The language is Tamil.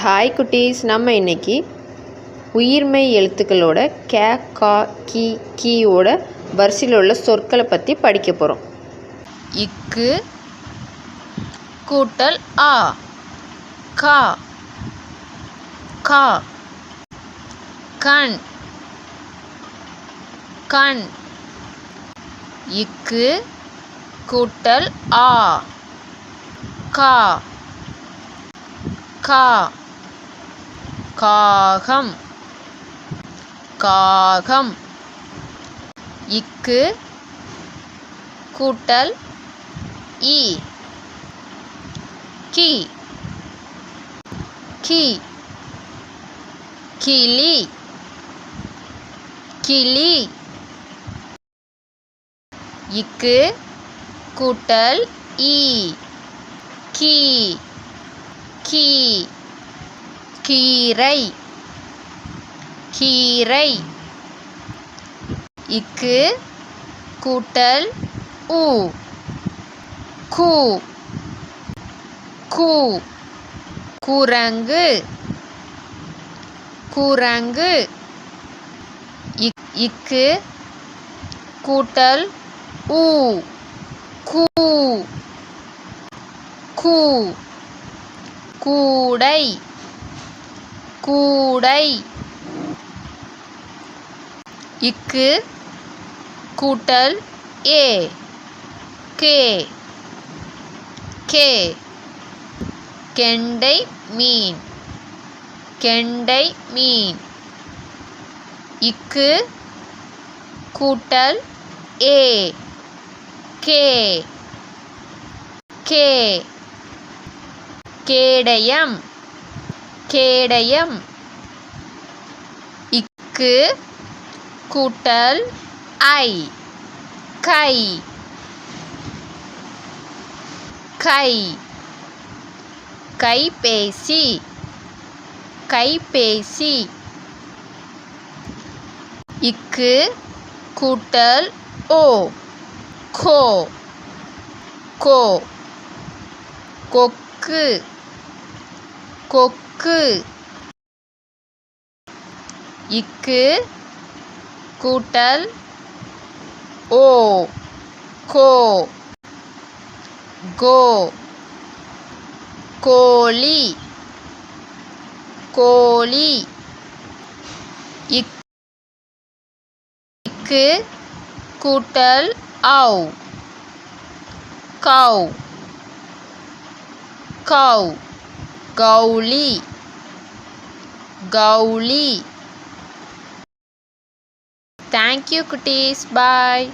ஹாய் குட்டீஸ். நம்ம இன்னைக்கு உயிர்மெய் எழுத்துக்களோட கே கா கி கீயோட வரிசையில் உள்ள சொற்களை பற்றி படிக்க போகிறோம் இக்கு கூட்டல் ஆ கா கா கண் கண். இக்கு கூட்டல் ஆ கா கா. காகம். காகம். இக்கு. கூட்டல். இ கி. கி. கிளி. கிளி. இக்கு. கூட்டல். இ கி. கி. கீரை. கீரை. இக்கு கூட்டல் உ கூ. கூ. குரங்கு. குரங்கு. இக்கு கூட்டல் ஊ. கூ. கூ. கூடை. கூடை. இக்கு கூட்டல் ஏ. கே. கே. கெண்டை மீன். கெண்டை மீன். இக்கு கூட்டல் ஏ. கே. கே. கேடயம். கேடயம். இக்கு கூட்டல் ஐ. கை. கை. கைபேசி. கைபேசி. இக்கு கூட்டல் ஓ. கோ. கோ. கொக்கு. கொக்கு. இக்கு. இக்கு. கூட்டல் ஓ. கோ. கோ. கோழி. கோழி. இக்கு. கூட்டல் ஆவ். கவ். கவ். கௌளி கௌளி தேங்க்யூ குட்டீஸ் பாய்